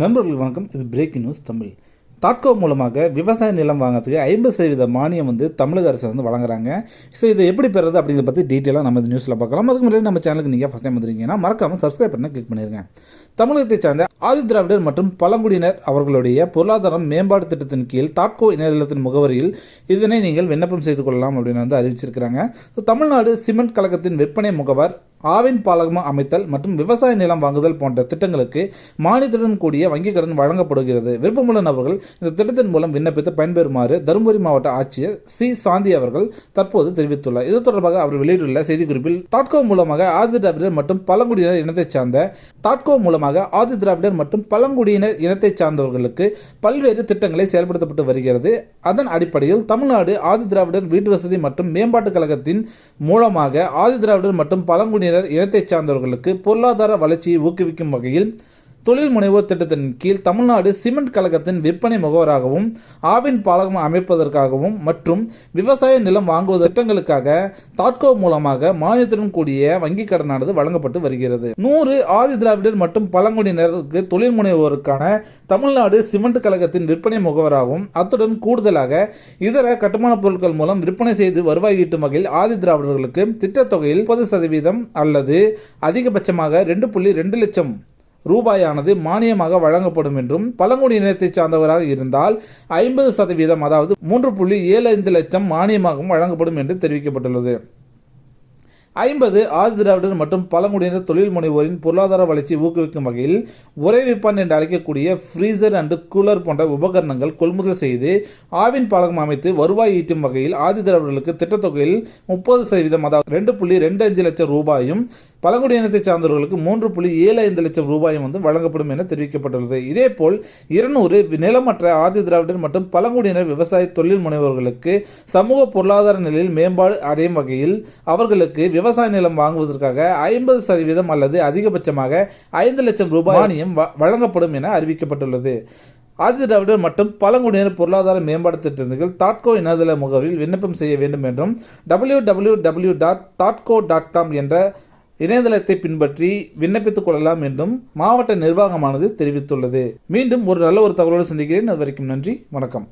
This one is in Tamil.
நண்பர்கள் வணக்கம். இது பிரேக்கிங் நியூஸ் தமிழ். தாட்கோ மூலமாக விவசாய நிலம் வாங்குறதுக்கு ஐம்பது சதவீத மானியம் வந்து தமிழக அரசு வந்து வழங்குறாங்க. ஸோ இதை எப்படி பெறுறது அப்படிங்கிறத பற்றி டீட்டெயிலாக நம்ம இந்த நியூஸில் பார்க்கலாம். அதுக்கு முன்னாடி நம்ம சேனலுக்கு நீங்கள் ஃபஸ்ட் டைம் வந்துருக்கீங்கன்னா மறக்காமல் சப்ஸ்கிரைப் பண்ண கிளிக் பண்ணிருங்க. தமிழகத்தை சார்ந்த ஆதி திராவிடர் மற்றும் பழங்குடியினர் அவர்களுடைய பொருளாதாரம் மேம்பாடு திட்டத்தின் கீழ் தாட்கோ இணையதளத்தின் முகவரியில் இதனை நீங்கள் விண்ணப்பம் செய்து கொள்ளலாம் அப்படின்னு வந்து அறிவிச்சிருக்கிறாங்க. ஸோ தமிழ்நாடு சிமெண்ட் கழகத்தின் விற்பனை முகவர் ஆவின் பாலகம் அமைத்தல் மற்றும் விவசாய நிலம் வாங்குதல் போன்ற திட்டங்களுக்கு மானியத்துடன் கூடிய வங்கிக் கடன் வழங்கப்படுகிறது. விருப்பமுள்ள நபர்கள் இந்த திட்டத்தின் மூலம் விண்ணப்பித்து பயன்பெறுமாறு தருமபுரி மாவட்ட ஆட்சியர் சி. சாந்தி அவர்கள் தற்போது தெரிவித்துள்ளார். இது தொடர்பாக அவர் வெளியிட்டுள்ள செய்திக்குறிப்பில் தாட்கோ மூலமாக ஆதி திராவிடர் மற்றும் பழங்குடியினர் இனத்தைச் சார்ந்த தாட்கோ மூலமாக ஆதி திராவிடர் மற்றும் பழங்குடியினர் இனத்தைச் சார்ந்தவர்களுக்கு பல்வேறு திட்டங்களை செயல்படுத்தப்பட்டு வருகிறது. அதன் அடிப்படையில் தமிழ்நாடு ஆதி திராவிடர் வீட்டு வசதி மற்றும் மேம்பாட்டுக் கழகத்தின் மூலமாக ஆதி திராவிடர் மற்றும் பழங்குடியினர் இனத்தைச் சார்ந்தவர்களுக்கு பொருளாதார வளர்ச்சியை ஊக்குவிக்கும் வகையில் தொழில் முனைவோர் திட்டத்தின் கீழ் தமிழ்நாடு சிமெண்ட் கழகத்தின் விற்பனை முகவராகவும் ஆவின் பாலகம் அமைப்பதற்காகவும் மற்றும் விவசாய நிலம் வாங்குவது திட்டங்களுக்காக தாட்கோ மூலமாக மானியத்துடன் கூடிய வங்கிக் கடனானது வழங்கப்பட்டு வருகிறது. நூறு ஆதி திராவிடர் மற்றும் பழங்குடியினருக்கு தொழில் முனைவோருக்கான தமிழ்நாடு சிமெண்ட் கழகத்தின் விற்பனை முகவராகவும் அத்துடன் கூடுதலாக இதர கட்டுமான பொருட்கள் மூலம் விற்பனை செய்து வருவாய் ஈட்டும் வகையில் ஆதி திராவிடர்களுக்கு திட்டத்தொகையில் முப்பது சதவீதம் அல்லது அதிகபட்சமாக ரெண்டு புள்ளி ரெண்டு லட்சம் ரூபாயானது மானியமாக வழங்கப்படும் என்றும் பழங்குடி இனத்தை சார்ந்தவராக இருந்தால் ஐம்பது சதவீதம் அதாவது மூன்று புள்ளி ஏழு ஐந்து லட்சம் மானியமாகவும் வழங்கப்படும் என்று தெரிவிக்கப்பட்டுள்ளது. ஐம்பது ஆதி திராவிடர் மற்றும் பழங்குடியினர் தொழில் முனைவோரின் பொருளாதார வளர்ச்சியை ஊக்குவிக்கும் வகையில் உறைவிப்பான் என்று அழைக்கக்கூடிய ஃப்ரீசர் அண்டு கூலர் போன்ற உபகரணங்கள் கொள்முதல் செய்து ஆவின் பாலகம் அமைத்து வருவாய் ஈட்டும் வகையில் ஆதி திராவிடர்களுக்கு திட்டத்தொகையில் முப்பது சதவீதம் அதாவது ரெண்டு புள்ளி ரெண்டு அஞ்சு லட்சம் ரூபாயும் பழங்குடியினத்தை சார்ந்தவர்களுக்கு மூன்று புள்ளி ஏழு ஐந்து லட்சம் ரூபாயும் வந்து வழங்கப்படும் என தெரிவிக்கப்பட்டுள்ளது. இதேபோல் இருநூறு நிலமற்ற ஆதி திராவிடர் மற்றும் பழங்குடியினர் விவசாய தொழில் முனைவோர்களுக்கு சமூக பொருளாதார நிலையில் மேம்பாடு அடையும் வகையில் அவர்களுக்கு விவசாய நிலம் வாங்குவதற்காக ஐம்பது சதவீதம் அல்லது அதிகபட்சமாக ஐந்து லட்சம் ரூபாய் மானியம் வ- வழங்கப்படும் என அறிவிக்கப்பட்டுள்ளது. ஆதி திராவிடர் மற்றும் பழங்குடியினர் பொருளாதார மேம்பாடு திட்டங்கள் தாட்கோ இணையதள முகவரியில் விண்ணப்பம் செய்ய வேண்டும் என்றும் டபிள்யூ டபிள்யூ டபிள்யூ டாட் தாட்கோ டாட் காம் என்ற இணையதளத்தை பின்பற்றி விண்ணப்பித்துக் கொள்ளலாம் என்றும் மாவட்ட நிர்வாகமானது தெரிவித்துள்ளது. மீண்டும் ஒரு நல்ல ஒரு தகவலோடு சந்திக்கிறேன். அது வரைக்கும் நன்றி. வணக்கம்.